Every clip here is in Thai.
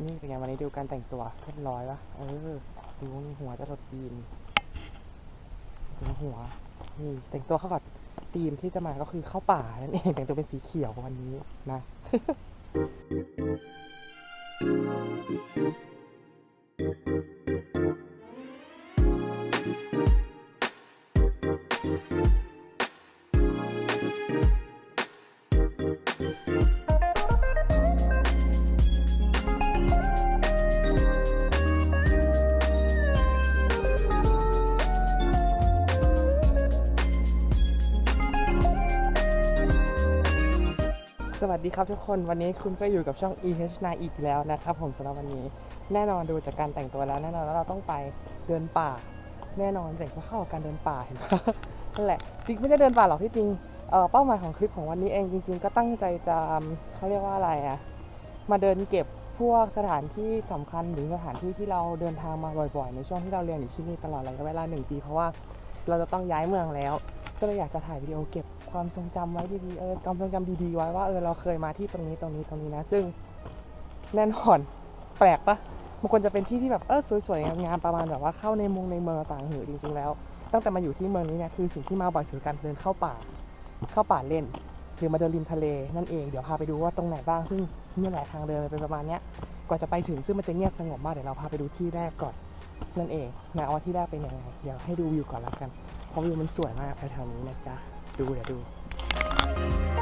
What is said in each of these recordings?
นี่เป็นไงวันนี้ดูการแต่งตัวเรียบร้อยปะเออดูมีหัวจะรดตีนถึงหัวนี่แต่งตัวเข้ากับธีมที่จะมาก็คือเข้าป่านั่นเองแต่งตัวเป็นสีเขียววันนี้นะสวั ครับทุกคนวันนี้คุณก็อยู่กับช่อง e h 9อีกแล้วนะครับผมสำหรับวันนี้แน่นอนดูจากการแต่งตัวแล้วแน่นอนว่าเราต้องไปเดินป่า แน่นอนแต่งตัวเข้ากับการเดินป่าเห็นปะนั่นแหละจริงไม่ได้เดินป่าหรอกที่จริงเเป้าหมายของคลิปของวันนี้เองจริง ๆ ก็ตั้งใจจะเขาเรียกว่าอะไรอะมาเดินเก็บพวกสถานที่สำคัญหรือสถานที่ที่เราเดินทางมาบ่อยๆ ในช่วงที่เราเรียนอยู่ที่นี่ตลอดระยะเวลาหนึ่งปี เพราะว่าเราจะต้องย้ายเมืองแล้ว ก็เลยอยากจะถ่ายวิดีโอเก็บความทรงจำไว้ดีๆเออความทรงจำดีๆไว้ว่าเออเราเคยมาที่ตรงนี้ตรงนี้ตรงนี้นะ ซึ่งแน่นอนแปลกปะมันควรจะเป็นที่ที่แบบเออสวยๆงามๆประมาณแบบว่าเข้าในมงในเมืองต่างหูจริงๆแล้ว ตั้งแต่มาอยู่ที่เมืองนี้เนี่ยคือสิ่งที่มาบ่อยสุดการเดินเข้าป่า เข้าป่าเล่นหรือมาเดินริมทะเลนั่นเองเดี๋ยวพาไปดูว่าตรงไหนบ้างซึ่งนี่แหละทางเดินเป็นประมาณเนี้ยกว่าจะไปถึงซึ่งมันจะเงียบสงบมากเดี๋ยวเราพาไปดูที่แรกก่อนนั่นเองนะว่าที่แรกเป็นยังไงเดี๋ยวให้ดูวิวก่อนละกัน เพราะวิวมันสวยมากแถวๆนี้นะจ๊ะ ดูเดี๋ยวดู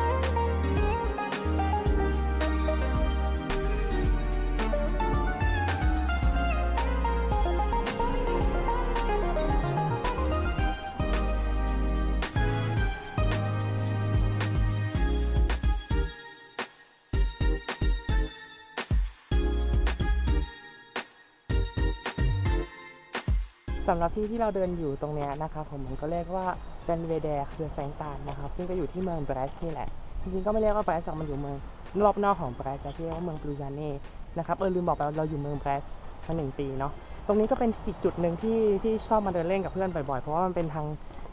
สำหรับที่ที่เราเดินอยู่ตรงเนี้ยนะครับผมมันก็เรียกว่าเบนเวเดคือแสงตาลนะครับ ซึ่งก็อยู่ที่เมืองเบรสนี่แหละ จริงๆก็ไม่เรียกว่าเบรสหรอกมันอยู่เมืองรอบนอกของเบรสที่เรียกว่าเมืองบลูซาเน่นะครับเออลืมบอกไปเราอยู่เมืองเบรสมาหนึ่งปีเนาะตรงนี้ก็เป็นอีกจุดหนึ่งที่ที่ชอบมาเดินเล่นกับเพื่อนบ่อยๆเพราะว่ามันเป็นทาง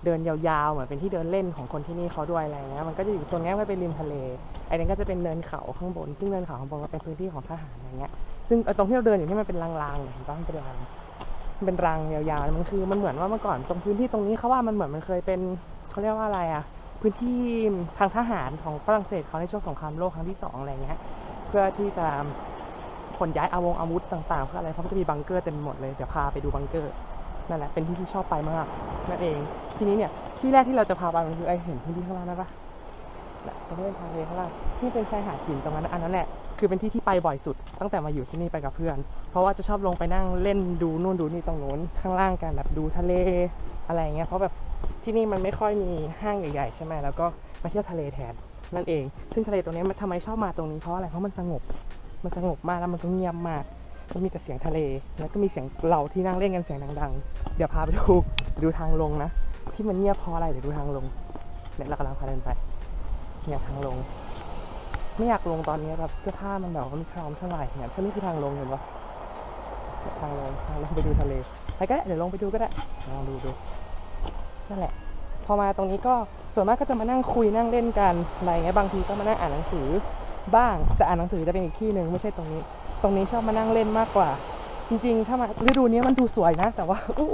เดินยาวๆเหมือนเป็นที่เดินเล่นของคนที่นี่เขาด้วยอะไรเงี้ยมันก็จะอยู่ตรงนี้ก็เป็นริมทะเลไอ้นั่นก็จะเป็นเนินเขาข้างบน ซึ่งเนินเขาข้างบนก็เป็นพื้นที่ของทหารอะไรเงี้ยซึ่งตรงที่เราเดินอยู่ที่มันเป็นรางๆเนี่ยเห็นปะมันเป็นราง เป็นรังยาวๆ มันคือมันเหมือนว่าเมื่อก่อนตรงพื้นที่ตรงนี้เขาว่ามันเหมือนมันเคยเป็นเขาเรียกว่าอะไรอะพื้นที่ทางทหารของฝรั่งเศสเขาในช่วงสงครามโลกครั้งที่สองอะไรเงี้ย เพื่อที่จะขนย้ายอาวงอาวุธต่างๆเพื่ออะไรเขาก็จะมีบังเกอร์เต็มหมดเลย เดี๋ยวพาไปดูบังเกอร์นั่นแหละเป็นที่ที่ชอบไปมากนั่นเอง ทีนี้เนี่ยที่แรกที่เราจะพาไปมันคือไอเห็นพื้นที่ข้างล่างนะปะน่ะตรงนี้เป็นทางเลข้างล่างที่เป็นชายหาดหินตรงนั้นอันนั้นแหละ คือเป็นที่ที่ไปบ่อยสุด ตั้งแต่มาอยู่ที่นี่ไปกับเพื่อน เพราะว่าจะชอบลงไปนั่งเล่นดูนู่นดูนี่ตรงโน้นข้างล่างกันแบบดูทะเลอะไรเงี้ยเพราะแบบที่นี่มันไม่ค่อยมีห้างใหญ่ๆใช่ไหมแล้วก็มาเที่ยวทะเลแทนนั่นเอง ซึ่งทะเลตรงนี้มันทำไมชอบมาตรงนี้เพราะอะไรเพราะมันสงบ มันสงบมากแล้วมันก็เงียบมากมันมีแต่เสียงทะเลแล้วก็มีเสียงเราที่นั่งเล่นกันเสียงดังๆ เดี๋ยวพาไปดูดูทางลงนะที่มันเงียบเพราะอะไรเดี๋ยวดูทางลงเนี่ยเรากำลังพาเดินไปเนี่ยทางลง ไม่อยากลงตอนนี้แบบเสื้อผ้ามันแบบว่าไม่พร้อมเท่าไหร่เนี่ยถ้านี่คือทางลงเห็นปะทางลงทางลงไปดูทะเลไปก็ได้เดี๋ยวลงไปดูก็ได้ลองดูดูนั่นแหละ พอมาตรงนี้ก็ส่วนมากก็จะมานั่งคุยนั่งเล่นกันอะไรเงี้ยบางทีก็มานั่งอ่านหนังสือบ้าง แต่อ่านหนังสือจะเป็นอีกที่หนึ่งไม่ใช่ตรงนี้ ตรงนี้ชอบมานั่งเล่นมากกว่า จริง ๆ ถ้ามาฤดูนี้มันดูสวยนะ แต่ว่าอู้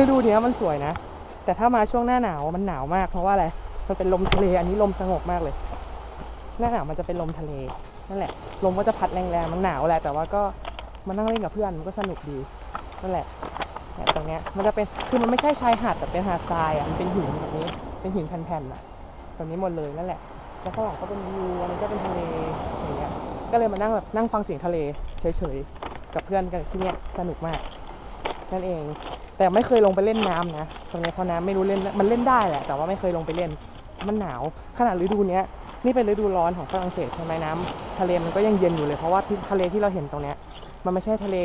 ฤดูนี้มันสวยนะ แต่ถ้ามาช่วงหน้าหนาวมันหนาวมากเพราะว่าอะไรมันเป็นลมทะเลอันนี้ลมสงบมากเลย หน้าหนาวมันจะเป็นลมทะเลนั่นแหละ ลมก็จะพัดแรงๆมันหนาวแหละ แต่ว่าก็มานั่งเล่นกับเพื่อนมันก็สนุกดีนั่นแหละเนี่ยตรงเนี้ยมันจะเป็นคือมันไม่ใช่ชายหาดแต่เป็นหาดทรายอะมันเป็นหินแบบนี้เป็นหินแผ่นๆอะแบบนี้หมดเลยนั่นแหละแล้วข้างหลังก็เป็นวิวอันนี้ก็เป็นทะเลอย่างเงี้ยก็เลยมานั่งแบบนั่งฟังเสียงทะเลเฉยๆกับเพื่อนกันที่เนี้ยสนุกมากนั่นเอง แต่ไม่เคยลงไปเล่นน้ำนะตรงเนี้ยเพราะน้ำไม่รู้เล่นมันเล่นได้แหละแต่ว่าไม่เคยลงไปเล่นมันหนาวขนาดฤดูเนี้ย นี่เป็นฤดูร้อนของฝรั่งเศสใช่ไหมน้ำทะเลมันก็ยังเย็นอยู่เลยเพราะว่าทะเลที่เราเห็นตรงเนี้ยมันไม่ใช่ทะเล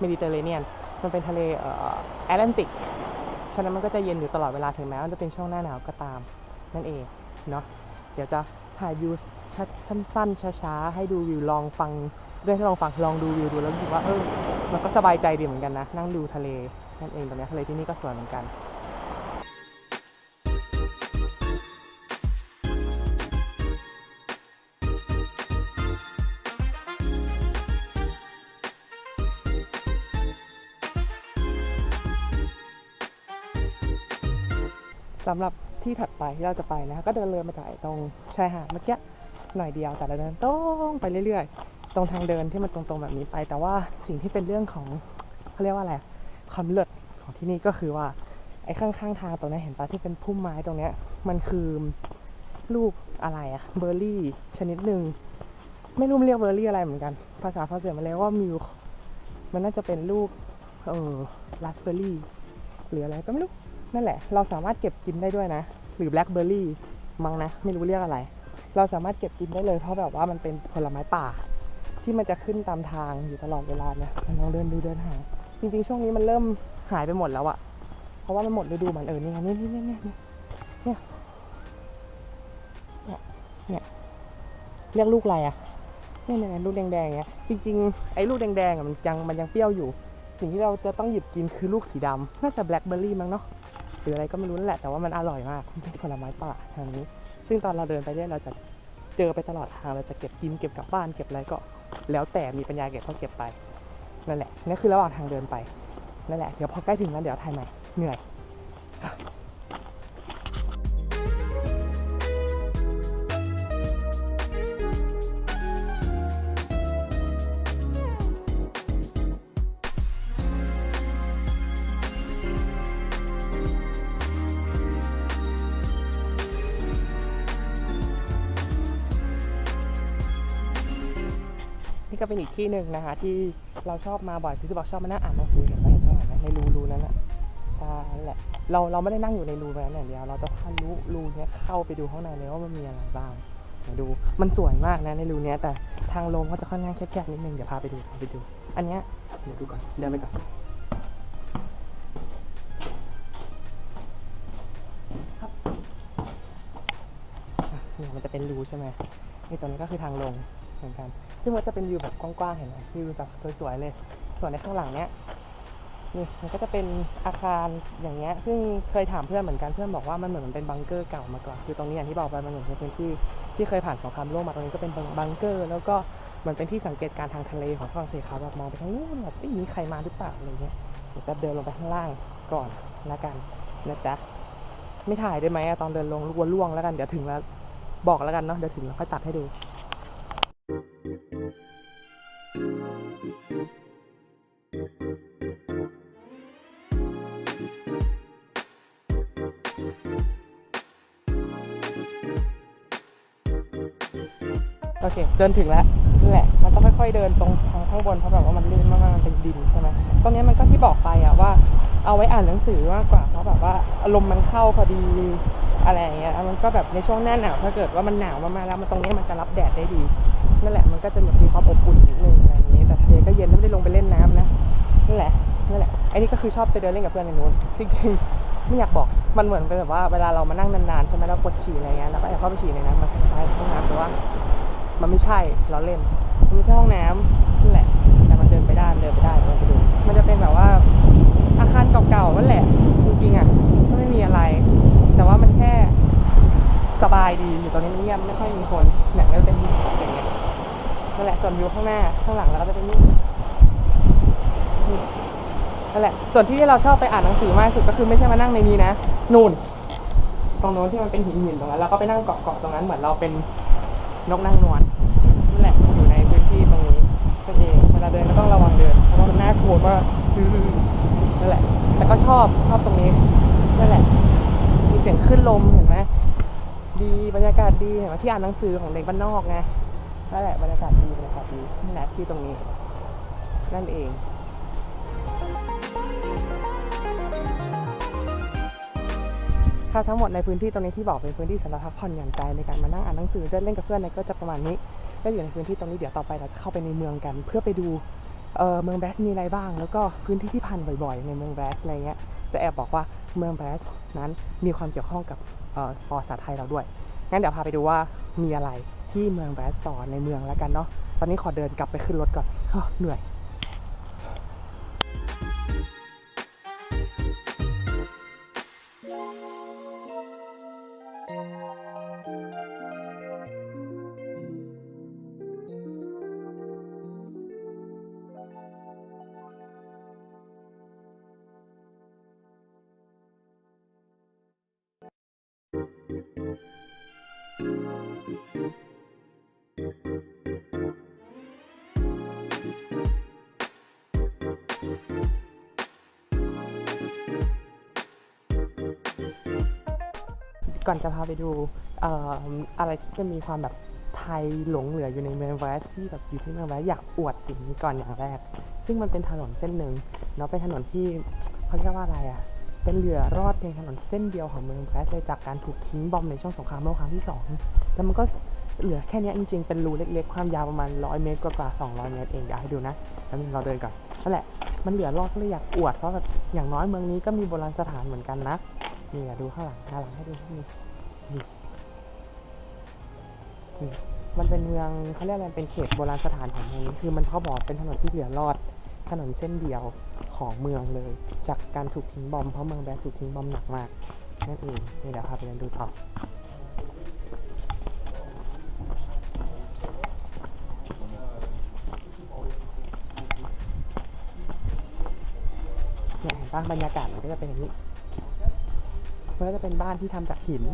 เมดิเตอร์เรเนียน มันเป็นทะเลเอ่อแอตแลนติก ฉะนั้นมันก็จะเย็นอยู่ตลอดเวลาถึงแม้ว่าจะเป็นช่วงหน้าหนาวก็ตามนั่นเองเนาะ เดี๋ยวจะถ่ายวิวชัดสั้นๆ ช้าๆ ให้ดูวิวลองฟังเรื่องที่ลองฟังลองดูวิวดูแล้วรู้สึกว่าเออ มันก็สบายใจดีเหมือนกันนะ นั่งดูทะเลนั่นเองตรงนี้ทะเลที่นี่ก็สวยเหมือนกัน สำหรับที่ถัดไปที่เราจะไปนะคะก็เดินเลยมาจากตรงชายหาดเมื่อกี้หน่อยเดียวแต่เราเดินตรงไปเรื่อยๆ ตรงทางเดินที่มันตรงๆแบบนี้ไป แต่ว่าสิ่งที่เป็นเรื่องของเขาเรียกว่าอะไรความเลิศของที่นี่ก็คือว่าไอ้ข้างๆทางตรงนี้เห็นปะที่เป็นพุ่มไม้ตรงเนี้ยมันคือลูกอะไรอะเบอร์รี่ชนิดหนึ่งไม่รู้เรียกเบอร์รี่อะไรเหมือนกัน ภาษาฝรั่งเศสมันเรียกว่ามิวมันน่าจะเป็นลูกเออราสเบอร์รี่หรืออะไรก็ไม่รู้ นั่นแหละ เราสามารถเก็บกินได้ด้วยนะ หรือแบล็คเบอร์รี่มั้งนะ ไม่รู้เรียกอะไร เราสามารถเก็บกินได้เลย เพราะแบบว่ามันเป็นผลไม้ป่า ที่มันจะขึ้นตามทางอยู่ตลอดเวลาเนี่ยมันลองเดินดูเดินหา จริงๆ ช่วงนี้มันเริ่มหายไปหมดแล้วอะเพราะว่ามันหมดฤดูมันเออนี่ไงนี่นี่นี่นี่เนี่ยเนี่ยเนี่ยเรียกลูกอะไรอะเนี่ยเนี่ยลูกแดงๆเงี้ยจริงๆไอ้ลูกแดงๆอะมันยังมันยังเปรี้ยวอยู่ สิ่งที่เราจะต้องหยิบกินคือลูกสีดำน่าจะแบล็คเบอร์รี่มั้งเนาะ รืออะไรก็ไม่รู้นั่นแหละแต่ว่ามันอร่อยมากเป็นผลไม้ป่าทางนี้ ซึ่งตอนเราเดินไปเนี่ยเราจะเจอไปตลอดทางเราจะเก็บกินเก็บกลับบ้านเก็บอะไรก็ แล้วแต่มีปัญญาเก็บก็เก็บไปนั่นแหละนี่คือระหว่างทางเดินไปนั่นแหละเดี๋ยวพอใกล้ถึงแล้วเดี๋ยวถ่ายใหม่เหนื่อย ที่หนึ่งนะคะ ที่เราชอบมาบ่อยซิที่บอกชอบมานั่งอ่านหนังสือเห็นไหมเห็นข้างหลังไหมในรูรูนั้นอะใช่แหละเราเราไม่ได้นั่งอยู่ในรูนั้นอย่างเดียวเราจะทะลุรูเนี้ยเข้าไปดูข้างในเลยว่ามันมีอะไรบ้างเดี๋ยวดูมันสวยมากนะในรูเนี้ยแต่ทางลงก็จะค่อนข้างแคบๆนิดนึงเดี๋ยวพาไปดูพาไปดู อันเนี้ยเดี๋ยวดูก่อนเดินไปก่อนครับอะเนี่ยมันจะเป็นรูใช่ไหมนี่ตรงนี้ก็คือทางลง เหมือนกันซึ่งมันจะเป็นวิวแบบกว้างๆเห็นไหมวิวแบบสวยๆเลย ส่วนในข้างหลังเนี้ยนี่มันก็จะเป็นอาคารอย่างเงี้ย ซึ่งเคยถามเพื่อนเหมือนกันเพื่อนบอกว่ามันเหมือนมันเป็นบังเกอร์เก่ามาก่อนคือตรงนี้อย่างที่บอกไปมันเหมือนเป็นพื้นที่ที่เคยผ่านสงครามโลกมาตรงนี้ก็เป็นบังเกอร์ แล้วก็เหมือนเป็นที่สังเกตการทางทะเลของฝรั่งเศสเขาแบบมองไปทางนู้นแบบเอ้ยมีใครมาหรือเปล่าอะไรเงี้ยเดี๋ยวจะเดินลงไปข้างล่างก่อนละกันนะจ๊ะไม่ถ่ายได้ไหมอะตอนเดินลงกลัวล่วงแล้วกันเดี๋ยวถึงแล้วบอกแล้วกันเนาะเดี๋ยวถึงแล้วค่อยตัดให้ดู โอเค เดินถึงแล้วนั่นแหละ มันต้องค่อย ๆ เดินตรงทางข้างบนเพราะแบบว่ามันลื่นมากๆมันเป็นดินใช่ไหมตรงนี้มันก็ที่บอกไปอะว่า เอาไว้อ่านหนังสือมากกว่าเพราะแบบว่าอารมณ์มันเข้าพอดีอะไรอย่างเงี้ย มันก็แบบในช่วงหน้าหนาวถ้าเกิดว่ามันหนาวมากๆแล้วมันตรงนี้มันจะรับแดดได้ดี นั่นแหละมันก็จะมีความอบอุ่นนิดนึงอะไรอย่างเงี้ยแต่ทะเลก็เย็นไม่ได้ลงไปเล่นน้ำนะนั่นแหละนั่นแหละไอ้นี่ก็คือชอบไปเดินเล่นกับเพื่อนในนู้นจริงๆไม่อยากบอกมันเหมือนเป็นแบบว่าเวลาเรามานั่งนานๆใช่ไหมแล้วปวดฉี่อะไรเงี้ยแล้วก็แอบเข้าไปฉี่ในนั้นมันคล้ายห้องน้ำแต่ว่า มันไม่ใช่เราเล่นมันไม่ใช่ห้องน้ำนั่นแหละแต่มันเดินไปได้เดินไปได้เดินไปดูมันจะเป็นแบบว่าอาคารเก่าๆนั่นแหละ จริงๆอะก็ไม่มีอะไร แต่ว่ามันแค่สบายดีอยู่ตรงนี้เงียบไม่ค่อยมีคนเนี่ยก็เป็นอย่างเงี้ นั่นแหละส่วนวิวข้างหน้าข้างหลังเราก็จะเป็นนี่นั่นแหละ ส่วนที่เราชอบไปอ่านหนังสือมากที่สุดก็คือไม่ใช่มานั่งในนี้นะนู่น ตรงโน้นที่มันเป็นหินหินตรงนั้นแล้วก็ไปนั่งเกาะๆตรงนั้นเหมือนเราเป็นนกนางนวลนั่นแหละอยู่ในพื้นที่ตรงนี้นั่นเองเวลาเดินก็ต้องระวังเดินเพราะว่ามันน่ากลัวมากนั่นแหละ แต่ก็ชอบชอบตรงนี้นั่นแหละ มีเสียงขึ้นลมเห็นไหมดีบรรยากาศดีเห็นไหมที่อ่านหนังสือของเด็กบ้านนอกไง นั่นแหละบรรยากาศดีบรรยากาศดีนี่แหละที่ตรงนี้ นั่นเองค่ะทั้งหมดในพื้นที่ตรงนี้ที่บอกเป็นพื้นที่สำหรับพักผ่อนหย่อนใจในการมานั่งอ่านหนังสือเดินเล่นกับเพื่อนเนี่ยก็จะประมาณนี้ ก็อยู่ในพื้นที่ตรงนี้เดี๋ยวต่อไปเราจะเข้าไปในเมืองกัน เพื่อไปดูเออเมืองแบสมีอะไรบ้าง แล้วก็พื้นที่ที่ผ่านบ่อยๆ ในเมืองแบสอะไรเงี้ยจะแอบบอกว่าเมืองแบสนั้นมีความเกี่ยวข้องกับเอ่อประวัติศาไทยเราด้วยงั้นเดี๋ยวพาไปดูว่ามีอะไร ที่เมืองแบรสต่อในเมืองแล้วกันเนาะ ตอนนี้ขอเดินกลับไปขึ้นรถก่อนเหนื่อย ก่อนจะพาไปดูอออะไรที่จะมีความแบบไทยหลงเหลืออยู่ในเมืองแวสที่แบบอยู่ที่เมืองแวสอยากอวดสิ่งนี้ก่อนอย่างแรก ซึ่งมันเป็นถนนเส้นหนึ่งเนาะเป็นถนนที่เขาเรียกว่าอะไรอะ่ะเป็นเหลือรอดเพียงถนนเส้นเดียวของเมืองแวสเลยจากการถูกทิ้งบอมในช่วงสงครามโลกครั้งที่สองแล้วมันก็เหลือแค่นี้จริงๆ เป็นรูเล็กๆ ความยาวประมาณ 100 เมตรกว่าๆ200 เมตรเองอยากให้ดูนะ แล้วเราเดินก่อนนั่นแหละ มันเหลือรอดก็เลยอยากอวดเพราะแบบอย่างน้อยเมืองนี้ก็มีโบราณสถานเหมือนกันนะ นี่อะดูข้างหลังข้างหลังให้ดูนี่นี่นี่มันเป็นเมืองเขาเรียกอะไรเป็นเขตโบราณสถานของเมืองนี้คือมันเขาบอกเป็นถนนที่เหลือรอด ถนนเส้นเดียวของเมืองเลย จากการถูกทิ้งบอมเพราะเมืองแบสถูกทิ้งบอมหนักมากนั่นเองนี่เดี๋ยวพาไปเดินดูต่อเนี่ยเห็นปะบรรยากาศมันก็จะเป็นอย่างนี้ มันก็จะเป็นบ้านที่ทำจากหิน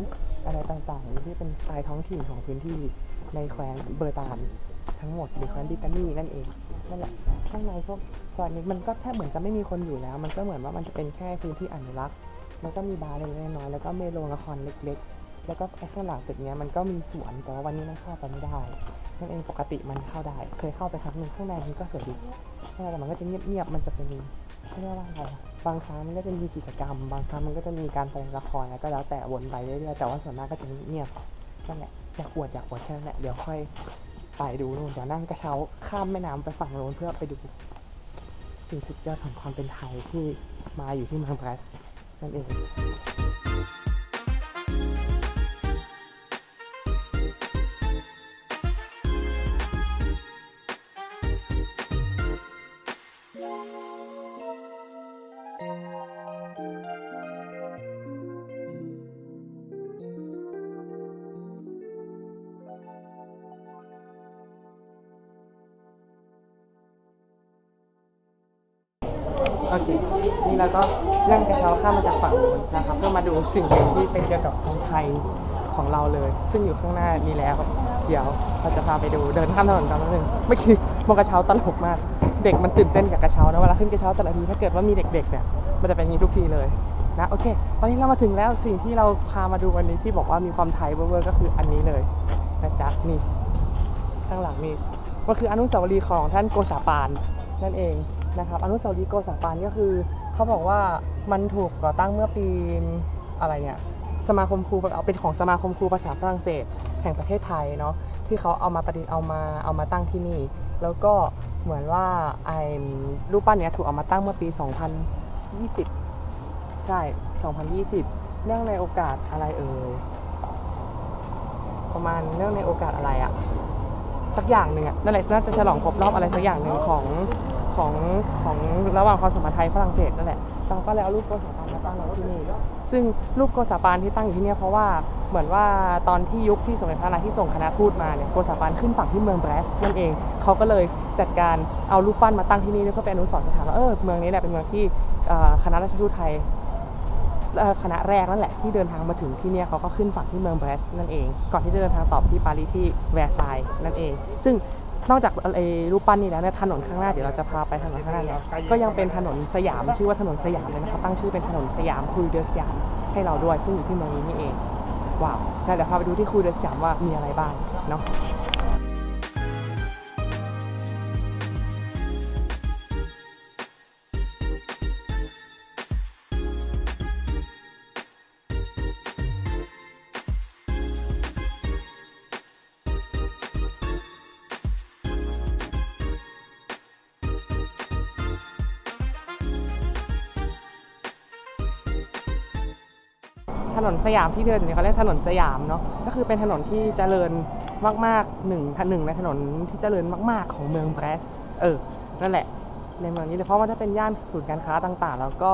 อะไรต่างๆ ที่เป็นสไตล์ท้องถิ่นของพื้นที่ในแคว้นเบอร์ตานทั้งหมดหรือแคว้นดิตานีนั่นเองนั่นแหละข้างในพวกซอยนี้มันก็แทบเหมือนจะไม่มีคนอยู่แล้ว มันก็เหมือนว่ามันจะเป็นแค่พื้นที่อนุรักษ์แล้วก็มีบาร์เล็กๆน้อยๆแล้วก็มีโรงละครเล็ก ๆ แล้วก็ไอ้ข้างหลังตึกเนี้ยมันก็มีสวนแต่ว่าวันนี้มันเข้าไปไม่ได้ นั่นเองปกติมันเข้าได้ เคยเข้าไปครั้งหนึ่งข้างในมันก็สวยดีแต่มันก็จะเงียบๆมันจะเป็นเรียกว่าอะไรบางครั้งมันก็จะมีกิจกรรม บางครั้งมันก็จะมีการแสดงละครแล้วก็แล้วแต่วนไปเรื่อยๆแต่ว่าส่วนมากก็จะเงียบๆนั่นแหละอยากอวดอยากอวดแค่นั้นแหละเดี๋ยวค่อยไปดูนู่นเดี๋ยวนั่งกระเช้าข้ามแม่น้ำไปฝั่งโน้นเพื่อไปดูสิ่งสุดยอดของความเป็นไทยที่มาอยู่ที่เมืองแบรสนั่นเอง สิ่งหนึ่งที่เป็นเกี่ยวกับของไทยของเราเลย ซึ่งอยู่ข้างหน้านี้แล้ว เดี๋ยวเราจะพาไปดูเดินข้ามถนนกันนิดนึงเมื่อกี้บนกระเช้าตลกมาก เด็กมันตื่นเต้นกับกระเช้านะเวลาขึ้นกระเช้าแต่ละทีถ้าเกิดว่ามีเด็กๆเนี่ยมันจะเป็นอย่างนี้ทุกทีเลยนะโอเค ตอนนี้เรามาถึงแล้วสิ่งที่เราพามาดูวันนี้ที่บอกว่ามีความไทยเวอร์ก็คืออันนี้เลยนะจ๊ะนี่ข้างหลังนี่มันคืออนุสาวรีย์ของท่านโกษาปานนั่นเองนะครับอนุสาวรีย์โกษาปานก็คือ เขาบอกว่ามันถูกก่อตั้งเมื่อปี อะไรเนี่ยสมาคมครูเอาเป็นของสมาคมครูภาษาฝรั่งเศส แห่งประเทศไทยเนาะที่เขาเอามาประดิษฐ์เอามาเอามาตั้งที่นี่ แล้วก็เหมือนว่าไอ้รูปปั้นเนี้ยถูกเอามาตั้งเมื่อปี 2020 ใช่ 2020 เนื่องในโอกาสอะไรเอ่ยประมาณเนื่องในโอกาสอะไรอะสักอย่างหนึ่งอะนั่นแหละน่าจะฉลองครบรอบอะไรสักอย่างหนึ่งของของของระหว่างความสัมพันธ์ไทยฝรั่งเศสนั่นแหละเราก็เลยเอารูปโปานมาตั้งไว้ ที่นี่ ซึ่งรูปโกษาปานที่ตั้งอยู่ที่นี่เพราะว่าเหมือนว่าตอนที่ยุคที่สมเด็จพระนารายณ์ที่ส่งคณะทูตมาเนี่ยโกษาปานขึ้นฝั่งที่เมืองแบรสนั่นเองเขาก็เลยจัดการเอารูปปั้นมาตั้งที่นี่เพื่อเป็นอนุสรณ์สถานว่าเออเมืองนี้แหละเป็นเมืองที่คณะราชทูตไทยคณะแรกนั่นแหละที่เดินทางมาถึงที่เนี่ยเขาก็ขึ้นฝั่งที่เมืองแบรสนั่นเอง ก่อนที่จะเดินทางต่อที่ปารีสที่แวร์ซายน์นั่นเอง ซึ่ง นอกจากไอ้รูปปั้นนี่แล้วเนี่ยถนนข้างหน้าเดี๋ยวเราจะพาไปถนนข้างหน้าเนี่ยก็ยังเป็นถนนสยามชื่อว่าถนนสยามเลยนะครับตั้งชื่อเป็นถนนสยามคูเดอสยามให้เราด้วยซึ่งอยู่ที่เมืองนี้นี่เองว้าวเดี๋ยวพาไปดูที่คูเดอสยามว่ามีอะไรบ้างเนาะ ยามที่เดินอยู่เนี่ยเขาเรียกถนนสยามเนาะก็คือเป็นถนนที่เจริญมากๆหนึ่งหนึ่งในถนนที่เจริญมากๆของเมืองแบรสเออนั่นแหละในเมืองนี้เลยเพราะมันจะเป็นย่านศูนย์การค้าต่างๆ แล้วก็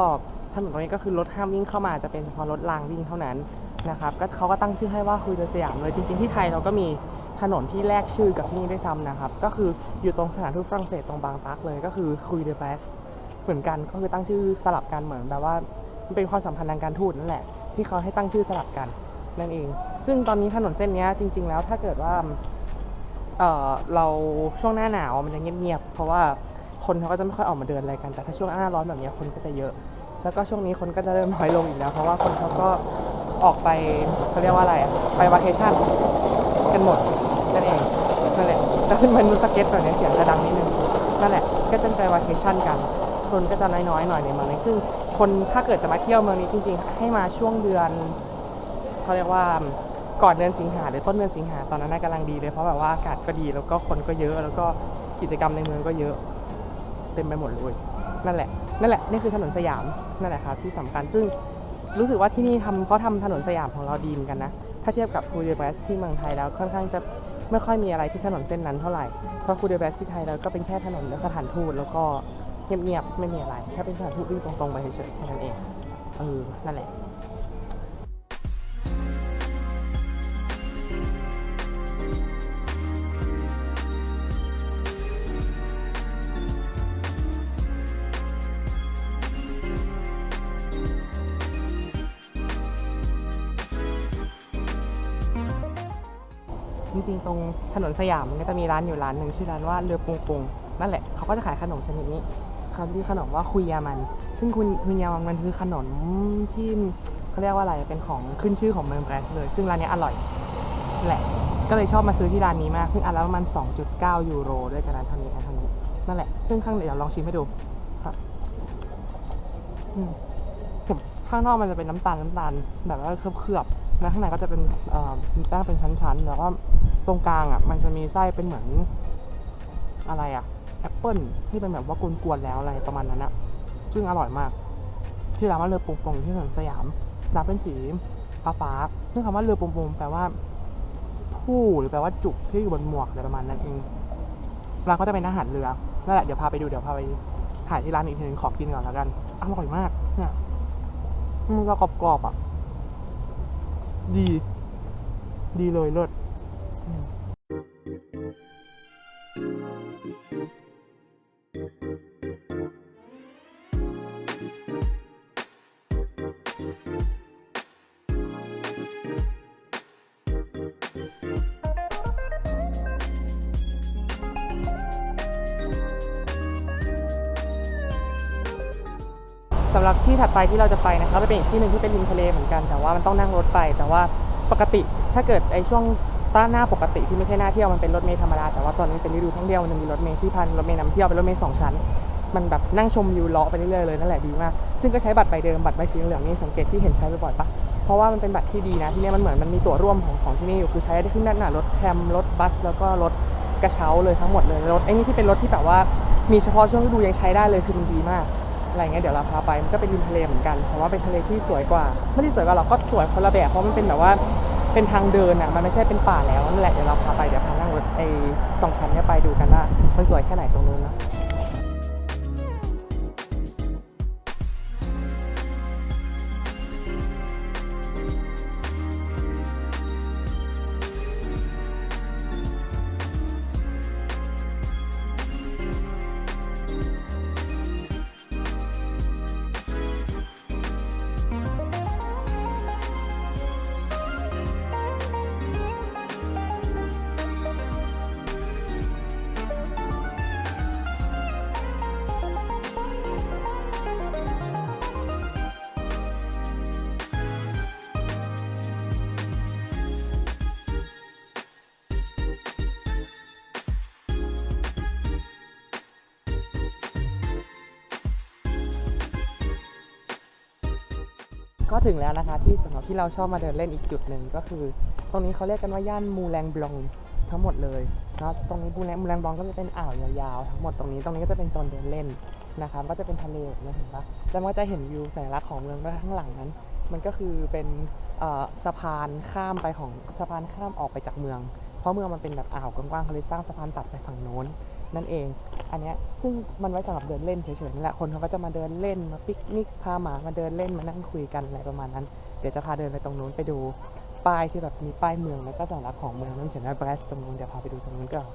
ถนนตรงนี้ก็คือรถห้ามวิ่งเข้ามาจะเป็นเฉพาะรถรางวิ่งเท่านั้นนะครับก็เขาก็ตั้งชื่อให้ว่าคุยเดอสยามเลยจริงๆที่ไทยเราก็มีถนนที่แลกชื่อกับที่นี่ได้ซ้ำนะครับก็คืออยู่ตรงสถานทูตฝรั่งเศสตรงบางตักเลยก็คือคุยเดอแบสเหมือนกันก็คือตั้งชื่อสลับกันเหมือนแบบว่ามันเป็นความสัมพันธ์ทางการทูตนั่นแหละ ที่เขาให้ตั้งชื่อสลับกันนั่นเอง ซึ่งตอนนี้ถนนเส้นนี้จริง ๆ แล้วถ้าเกิดว่าเเราช่วงหน้าหนาวมันจะเงียบๆเพราะว่าคนเขาก็จะไม่ค่อยออกมาเดินอะไรกัน แต่ถ้าช่วงหน้าร้อนแบบนี้คนก็จะเยอะ แล้วก็ช่วงนี้คนก็จะเริ่มน้อยลงอีกแล้ว เพราะว่าคนเขาก็ออกไปเขาเรียกว่าอะไรอะไปวาเคชั่นกันหมดนั่นเองนั่นแหละแล้วขึ้นมานูสเก็ตแบบนี้เสียงจะดังนิดนึงนั่นแหละก็จะไปวาเคชั่นกัน คนก็จะน้อยๆหน่อยในเมืองนี้ซึ่ง คนถ้าเกิดจะมาเที่ยวเมืองนี้จริง ๆ ให้มาช่วงเดือนเขาเรียกว่าก่อนเดือนสิงหาหรือต้นเดือนสิงหาตอนนั้นน่ากำลังดีเลยเพราะแบบว่าอากาศก็ดีแล้วก็คนก็เยอะแล้วก็กิจกรรมในเมืองก็เยอะเต็มไปหมดเลยนั่นแหละนั่นแหละนี่คือถนนสยามนั่นแหละครับที่สำคัญซึ่งรู้สึกว่าที่นี่ทำเขาทำถนนสยามของเราดีเหมือนกันนะ ถ้าเทียบกับคูเดเบสที่เมืองไทยแล้วค่อนข้างจะไม่ค่อยมีอะไรที่ถนนเส้นนั้นเท่าไหร่เพราะคูเดเบสที่ไทยเราก็เป็นแค่ถนนและสถานทูตแล้วก็ เงียบๆ ไม่มีอะไร แค่เป็นสถานทูตวิ่งตรงๆ ไปเฉยๆ แค่นั้นเอง เออ นั่นแหละจริงๆ ตรงถนนสยามมันก็จะมีร้านอยู่ร้านหนึ่งชื่อร้านว่าเรือปงปงนั่นแหละเขาก็จะขายขนมชนิดนี้ เขาที่อขนมว่าคุยยามัน ซึ่งคุยคุยยามันมันคือขนมที่เขาเรียกว่าอะไรเป็นของขึ้นชื่อของเมืองแบรสเลย ซึ่งร้านนี้อร่อยแหละก็เลยชอบมาซื้อที่ร้านนี้มาก ซึ่งอันละประมาณ 2.9 ยูโรด้วยกันนะเท่านี้อันเท่านี้นั่นแหละ ซึ่งข้างในเดี๋ยวลองชิมให้ดูครับข้างนอกมันจะเป็นน้ำตาลน้ำตาลแบบว่าเคลือบๆแล้วข้างในก็จะเป็นมีแป้งเป็นชั้นๆ แล้วก็ตรงกลางอะ มันจะมีไส้เป็นเหมือนอะไรอะ แอปเปิลที่เป็นแบบว่ากวนๆแล้วอะไรประมาณนั้นอะซึ่งอร่อยมาก ที่ร้านว่าเรือปงปงที่ถนนสยามร้านเป็นสีฟ้าฟ้าซึ่งคำว่าเรือปงปงแปลว่าผู้หรือแปลว่าจุกที่อยู่บนหมวกอะไรประมาณนั้นเองร้านก็จะเป็นอาหารเรือนั่นแหละเดี๋ยวพาไปดูเดี๋ยวพาไปถ่ายที่ร้านอีกทีนึงขอกินก่อนแล้วกันอร่อยมากเนี่ยมันก็กรอบๆอะ ดี ดีเลยเลิศ ที่ถัดไปที่เราจะไปนะครับจะเป็นอีกที่หนึ่งที่เป็นริมทะเลเหมือนกัน แต่ว่ามันต้องนั่งรถไป แต่ว่าปกติถ้าเกิดไอช่วงต้านหน้าปกติที่ไม่ใช่หน้าเที่ยวมันเป็นรถเมล์ธรรมดาแต่ว่าตอนนี้เป็นฤดูท่องเที่ยวมันจะมีรถเมล์ที่พันรถเมล์นำเที่ยวเป็นรถเมล์สองชั้น มันแบบนั่งชมวิวเลาะไปเรื่อยๆเลยนั่นแหละดีมาก ซึ่งก็ใช้บัตรใบเดิมบัตรใบสีเหลืองนี่สังเกตที่เห็นใช้บ่อยๆปะเพราะว่ามันเป็นบัตรที่ดีนะที่นี่มันเหมือนมันมีตั๋วร่วมของของที่นี่อยู่คือใช้ได้ขึ้นด้นหน้ารถแทรมรถบัส แล้วก็รถกระเช้าเลยทั้งหมดเลยรถไอ้นี่ที่เป็นรถที่แบบว่ามีเฉพาะช่วงฤดูยังใช้ได้เลยคือมันดีมาก อะไรเงี้ยเดี๋ยวเราพาไปมันก็เป็นริมทะเลเหมือนกันแต่ว่าเป็นทะเลที่สวยกว่า ไม่ได้สวยกว่าเราก็สวยคนละแบบเพราะมันเป็นแบบว่าเป็นทางเดินอะมันไม่ใช่เป็นป่าแล้วนั่นแหละเดี๋ยวเราพาไปเดี๋ยวพานั่งรถไอ้สองชั้นเนี้ยไปดูกันว่ามันสวยแค่ไหนตรงนู้นนะ ก็ถึงแล้วนะคะที่สำหรับที่เราชอบมาเดินเล่นอีกจุดหนึ่งก็คือ ตรงนี้เขาเรียกกันว่าย่านมูแรงบลองทั้งหมดเลยนะตรงนี้มูแรงมูแรงบลองก็จะเป็นอ่าวยาวๆทั้งหมดตรงนี้ตรงนี้ก็จะเป็นโซนเดินเล่นนะครับก็จะเป็นทะเลนี้เห็นปะแล้วก็จะเห็นวิวสัญลักษณ์ของเมืองด้วยข้างหลังนั้น มันก็คือเป็นสะพานข้ามไปของสะพานข้ามออกไปจากเมือง เพราะเมืองมันเป็นแบบอ่าวกว้างๆเขาเลยสร้างสะพานตัดไปฝั่งโน้น นั่นเอง อันเนี้ยซึ่งมันไว้สำหรับเดินเล่นเฉยๆนั่นแหละคนเขาก็จะมาเดินเล่นมาปิกนิกพาหมามาเดินเล่นมานั่งคุยกันอะไรประมาณนั้น เดี๋ยวจะพาเดินไปตรงนู้นไปดูป้ายที่แบบมีป้ายเมืองแล้วก็สัญลักษณ์ของเมืองนั่นเขียนว่าเบรสตรงนู้นเดี๋ยวพาไปดูตรงนู้นก่อน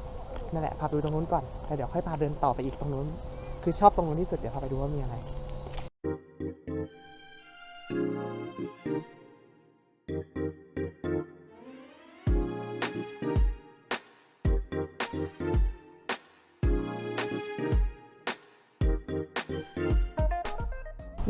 นั่นแหละพาไปดูตรงนู้นก่อนแล้วเดี๋ยวค่อยพาเดินต่อไปอีกตรงนู้น คือชอบตรงนู้นที่สุดเดี๋ยวพาไปดูว่ามีอะไร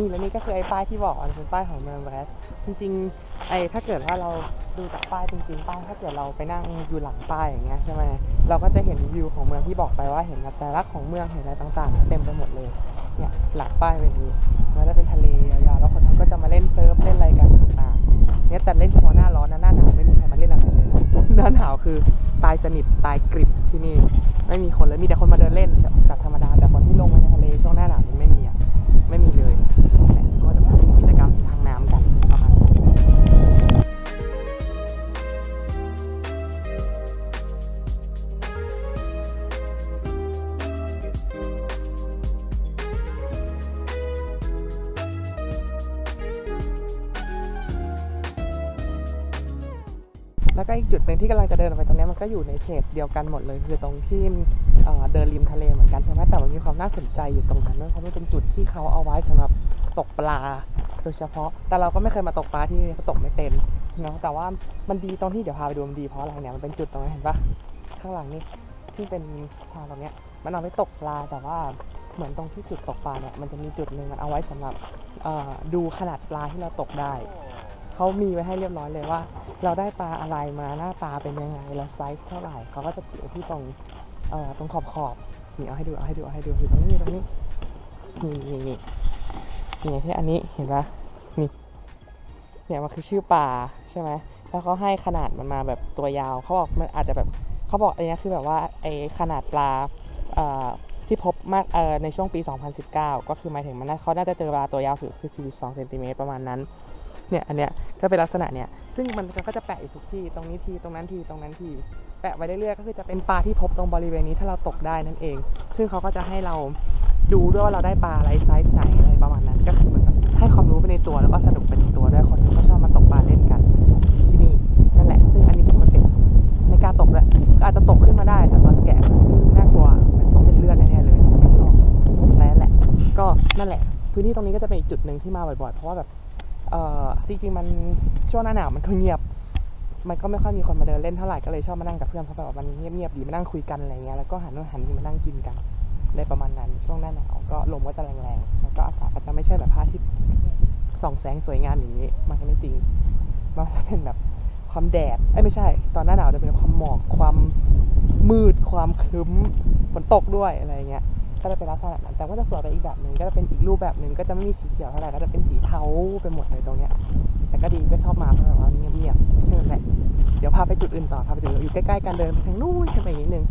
นี่และนี่ก็คือไอ้ป้ายที่บอกอันเป็นป้ายของเมืองแบรสจริงๆไอ้ถ้าเกิดว่าเราดูจากป้ายจริงๆป้ายถ้าเกิดเราไปนั่งอยู่หลังป้ายอย่างเงี้ยใช่ไหมเราก็จะเห็นวิวของเมืองที่บอกไปว่าเห็นแบบแต่ละของเมืองเห็นอะไรต่างๆ เต็มไปหมดเลยเนี่ยหลังป้ายเป็นอย่างนี้มันจะเป็นทะเลยาวๆแล้วคนนั้นก็จะมาเล่นเซิร์ฟเล่นอะไรกันต่างๆเนี่ยแต่เล่นเฉพาะหน้าร้อนนะหน้าหนาวไม่มีใครมาเล่นอะไรเลยนะหน้าหนาวคือตายสนิทตายกริบที่นี่ ไม่มีคนเลยมีแต่คนมาเดินเล่นแบบธรรมดาแต่คนที่ลงไปในทะเลช่วงหน้าหนาวนี่ไม่มี ไม่มีเลย นึ่งที่กำลังจะเดินออกไปตรงนี้มันก็อยู่ในเขตเดียวกันหมดเลย คือตรงที่เดินริมทะเลเหมือนกันใช่ไหมแต่มันมีความน่าสนใจอยู่ตรงนั้นด้วยเพราะมันเป็นจุดที่เขาเอาไว้สำหรับตกปลาโดยเฉพาะ แต่เราก็ไม่เคยมาตกปลาที่นี่เพราตกไม่เป็นเนาะแต่ว่ามันดีตรงที่เดี๋ยวพาไปดูมันดีเพราะอะไรเนี่ยมันเป็นจุดตรงนี้เห็นปะข้างหลังนี่ที่เป็นทางตรงเนี้ยมันเอาไว้ตกปลาแต่ว่าเหมือนตรงที่จุดตกปลาเนี่ยมันจะมีจุดหนึ่งมันเอาไว้สำหรับดูขนาดปลาที่เราตกได้ เขามีไว้ให้เรียบร้อยเลยว่า เราได้ปลาอะไรมาหน้าตาเป็นยังไงแล้วไซส์เท่าไหร่เขาก็จะติดไว้ที่ตรงเอ่อตรงขอบขอบนี่เอาให้ดูเอาให้ดูเอาให้ดูคือตรงนี้ตรงนี้นี่นี่นี่นี่ที่อันนี้เห็นปะนี่เนี่ยมันคือชื่อปลาใช่ไหมแล้วเขาให้ขนาดมันมาแบบตัวยาวเขาบอกมันอาจจะแบบเขาบอกไอ้เนี้ยคือแบบว่าไอ้ขนาดปลาเอ่อที่พบมากในช่วงปี 2019 ก็คือหมายถึงมันน่าเขาน่าจะเจอปลาตัวยาวสุดคือ 42เซนติเมตรประมาณนั้น เนี่ยอันเนี้ยก็เป็นลักษณะเนี่ยซึ่งมันก็จะแปะอยู่ทุกที่ตรงนี้ทีตรงนั้นทีตรงนั้นทีแปะไว้เรื่อยๆก็คือจะเป็นปลาที่พบตรงบริเวณนี้ถ้าเราตกได้นั่นเอง ซึ่งเขาก็จะให้เราดูด้วยว่าเราได้ปลาอะไรไซส์ไหนอะไรประมาณนั้น ก็คือเหมือนแบบให้ความรู้ไปในตัวแล้วก็สนุกไปในตัวด้วยคนที่เขาชอบมาตกปลาเล่นกันที่นี่นั่นแหละ ซึ่งอันนี้มันเป็นในการตกแหละก็อาจจะตกขึ้นมาได้แต่ตอนแกะน่ากลัวมันต้องเป็นเลือดแน่ๆเลยไม่ชอบนั่นแหละ ก็นั่นแหละ พื้นที่ตรงนี้ก็จะเป็นอีกจุดหนึ่งที่มาบ่อยๆเพราะว่าแบบ เอ่อจริงๆมันช่วงหน้าหนาวมันก็เงียบ มันก็ไม่ค่อยมีคนมาเดินเล่นเท่าไหร่ก็เลยชอบมานั่งกับเพื่อนเพราะแบบมันเงียบๆดีมานั่งคุยกันอะไรเงี้ยแล้วก็หันนู่นหันนี่มานั่งกินกันได้ประมาณนั้น ช่วงหน้าหนาวก็ลมก็จะแรงๆแล้วก็อากาศก็จะไม่ใช่แบบพระอาทิตย์ส่องแสงสวยงามอย่างนี้ มันก็ไม่จริงมันเป็นแบบความแดดเอ้ยไม่ใช่ ตอนหน้าหนาวจะเป็นความหมอกความมืดความครึ้มฝนตกด้วยอะไรเงี้ย ก็จะเป็นลักษณะนั้นแต่ก็จะสวยไปอีกแบบหนึ่งก็จะเป็นอีกรูปแบบหนึ่งก็จะไม่มีสีเขียวเท่าไหร่ก็จะเป็นสีเทาไปหมดเลยตรงเนี้ยแต่ก็ดีก็ชอบมาเพราะแบบว่าเงียบๆแค่นั้นแหละเดี๋ยวพาไปจุดอื่นต่อพาไปจุดอื่นอยู่ใกล้ๆกันเดินไปทางนู้นขึ้นไปนิดนึง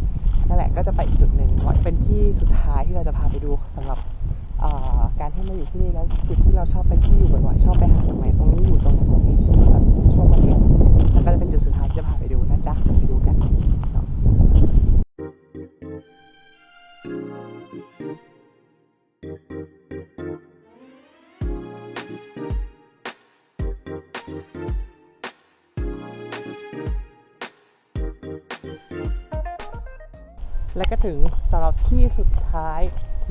นั่นแหละก็จะไปอีกจุดหนึ่งว่าเป็นที่สุดท้ายที่เราจะพาไปดูสำหรับการที่มาอยู่ที่นี่แล้วจุดที่เราชอบไปที่อยู่บ่อยๆชอบไปหาตรงไหนตรงนี้อยู่ตรงนั้นตรงนี้ช่วงแบบช่วงวันหยุดแล้วก็จะเป็นจุดสุดท้ายที่จะพาไปดูนะจ๊ะไปดูกัน และก็ถึงสำหรับที่สุดท้าย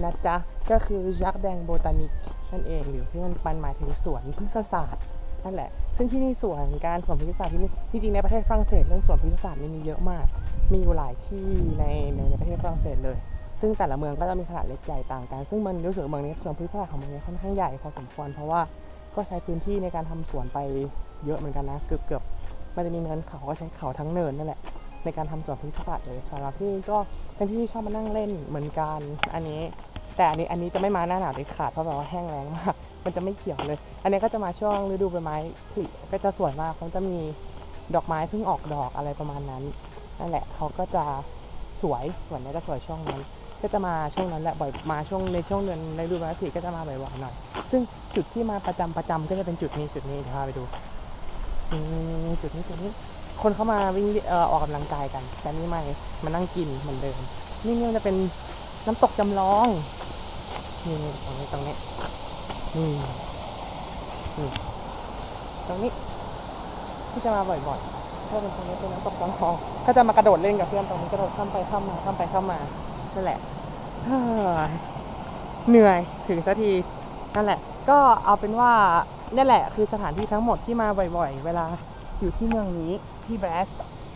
นะจ๊ะ ก็คือยักษ์แดงโบตานิกนั่นเองหรือที่มันมันหมายถึงสวนพฤกษศาสตร์นั่นแหละ ซึ่งที่นี่สวนการสวนพฤกษศาสตร์ที่นี่ที่จริงในประเทศฝรั่งเศสเรื่องสวนพฤกษศาสตร์นี่มีเยอะมาก มีอยู่หลายที่ในในในประเทศฝรั่งเศสเลย ซึ่งแต่ละเมืองก็จะมีขนาดเล็กใหญ่ต่างกัน ซึ่งมันรู้สึกเมืองนี้สวนพฤกษศาสตร์ของเมืองนี้ค่อนข้างใหญ่พอสมควรเพราะว่าก็ใช้พื้นที่ในการทำสวนไปเยอะเหมือนกันนะ เกือบเกือบมันจะมีเนินเขาก็ใช้เขาทั้งเนินนั่นแหละ ในการทำสวนพฤกษศาสตร์เลยสำหรับที่ก็เป็นที่ที่ชอบมานั่งเล่นเหมือนกันอันนี้ แต่อันนี้อันนี้จะไม่มาหน้าหนาวเด็ดขาดเพราะแบบว่าแห้งแล้งมากมันจะไม่เขียวเลย อันนี้ก็จะมาช่วงฤดูใบไม้ผลิก็จะสวยมากเขาจะมีดอกไม้เพิ่งออกดอกอะไรประมาณนั้นนั่นแหละเขาก็จะสวยส่วนนี้ก็สวยช่วงนั้น ก็จะมาช่วงนั้นแหละบ่อยมาช่วงในช่วงเดือนในฤดูใบไม้ผลิก็จะมาบ่อยๆหน่อยซึ่งจุดที่มาประจำประจำก็จะเป็นจุดนี้จุดนี้เดี๋ยวพาไปดูจุดนี้จุดนี้ คนเข้ามาวิ่งเออออกกำลังกายกันแต่นี่ไม่มานั่งกินเหมือนเดิม นี่นี่มันจะเป็นน้ำตกจำลองนี่ตรงนี้ตรงนี้นี่นี่ตรงนี้ที่จะมาบ่อยๆถ้าเป็นตรงนี้เป็นน้ำตกจำลองก็จะมากระโดดเล่นกับเพื่อนตรงนี้กระโดดข้ามไปข้ามมาข้ามไปข้ามมานั่นแหละเฮ้ยเหนื่อยถึงสักทีนั่นแหละ ก็เอาเป็นว่านี่แหละคือสถานที่ทั้งหมดที่มาบ่อยๆ เวลาอยู่ที่เมืองนี้ ที่แบรส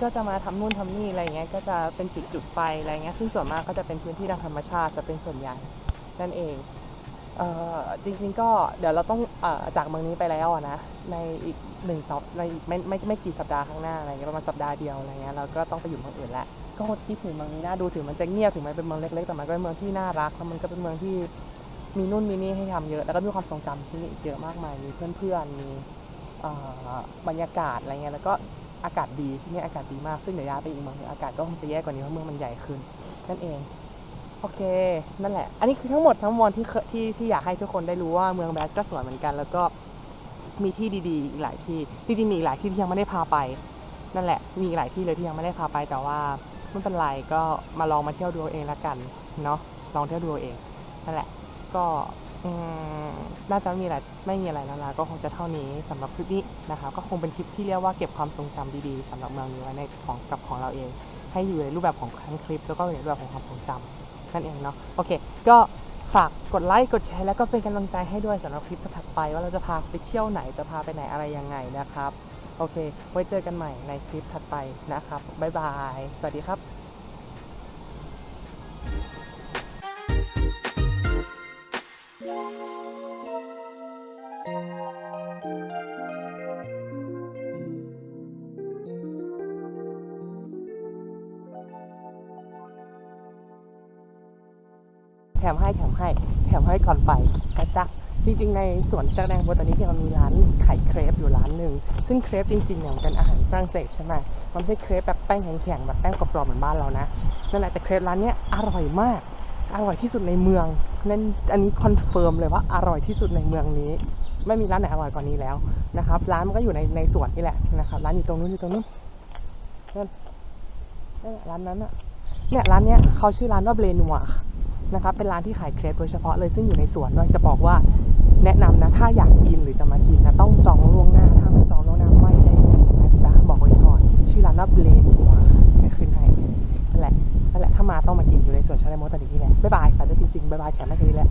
ก็จะมาทำนู่นทำนี่อะไรเงี้ยก็จะเป็นจุดๆไปอะไรเงี้ยซึ่งส่วนมากก็จะเป็นพื้นที่ทางธรรมชาติจะเป็นส่วนใหญ่นั่นเองเอ่อจริงๆก็เดี๋ยวเราต้องเออจากเมืองนี้ไปแล้วนะในอีกหนึ่งสัปในอีกไม่ไม่ไม่กี่สัปดาห์ข้างหน้าอะไรเงี้ยประมาณสัปดาห์เดียวอะไรเงี้ยเราก็ต้องไปอยู่เมืองอื่นแล้วก็คิดถึงเมืองนี้นะดูถึงมันจะเงียบถึงมันเป็นเมืองเล็กๆแต่มันก็เป็นเมืองที่น่ารักแล้วมันก็เป็นเมืองที่มีนู่นมีนี่ให้ทำเยอะ แล้วก็มีความทรงจำที่นี่เยอะมากมายมีเพื่อนๆมีบรรยากาศอะไรเงี้ยแล้วก็ อากาศดีที่นี่อากาศดีมากซึ่งเดี๋ยวย้ายไปอีกเมืองหนึ่งอากาศก็คงจะแย่กว่านี้เพราะเมืองมันใหญ่ขึ้นนั่นเองโอเค นั่นแหละ อันนี้คือทั้งหมดทั้งมวลที่เคที่ที่อยากให้ทุกคนได้รู้ว่าเมืองแบสก็สวยเหมือนกัน แล้วก็มีที่ดีๆอีกหลายที่จริงๆมีอีกหลายที่ที่ยังไม่ได้พาไป นั่นแหละ มีหลายที่เลยที่ยังไม่ได้พาไปแต่ว่าไม่เป็นไรก็มาลองมาเที่ยวดูเองละกันเนาะลองเที่ยวดูเองนั่นแหละก็ น่าจะมีอะไรไม่มีอะไรแล้วละก็คงจะเท่านี้สำหรับคลิปนี้นะคะก็คงเป็นคลิปที่เรียกว่าเก็บความทรงจำดีๆสำหรับเมืองนี้ไว้ในของกับของเราเอง ให้อยู่ในรูปแบบของทั้งคลิป แล้วก็ในรูปแบบของความทรงจำนั่นเองเนาะโอเค ก็ฝากกดไลค์กดแชร์แล้วก็เป็นกำลังใจให้ด้วยสำหรับคลิปถัดไป ว่าเราจะพาไปเที่ยวไหนจะพาไปไหนอะไรยังไงนะครับ โอเค ไว้เจอกันใหม่ในคลิปถัดไปนะครับบ๊ายบาย สวัสดีครับ แถมให้แถมให้แถมให้ก่อนไปนะจ๊ะจริงๆ ในสวนชักแดงโบตอนนี้มันมีร้านขายเครปอยู่ร้านหนึ่ง ซึ่งเครปจริงๆเนี่ยมันเป็นอาหารฝรั่งเศสใช่ไหมมันไม่ใช่เครปแบบแป้งแข็งๆแบบแป้งกรอบๆเหมือนบ้านเรานะนั่นแหละแต่เครปร้านเนี้ยอร่อยมาก อร่อยที่สุดในเมืองนั่นอันนี้คอนเฟิร์มเลยว่าอร่อยที่สุดในเมืองนี้ ไม่มีร้านไหนอร่อยกว่านี้แล้วนะครับ ร้านมันก็อยู่ในในสวนนี่แหละนะครับ ร้านอยู่ตรงนู้นอยู่ตรงนู้นนั่นนั่นร้านนั้นอะเนี่ยร้านเนี้ยเขาชื่อร้านว่าเบรนัวนะครับ เป็นร้านที่ขายเครปโดยเฉพาะเลยซึ่งอยู่ในสวนด้วยจะบอกว่าแนะนำนะ ถ้าอยากกินหรือจะมากินนะต้องจองล่วงหน้า ถ้าไม่จองล่วงหน้าไม่ได้กินนะจ๊ะบอกไว้ก่อน ชื่อร้านว่าเบลนัวให้ขึ้นให้นั่นแหละ นั่นแหละถ้ามาต้องมากินอยู่ในสวนชาเลโมตันดีที่แหละบ๊ายบายแต่ได้จริงๆบ๊ายบายแขกไม่เคยแล้ว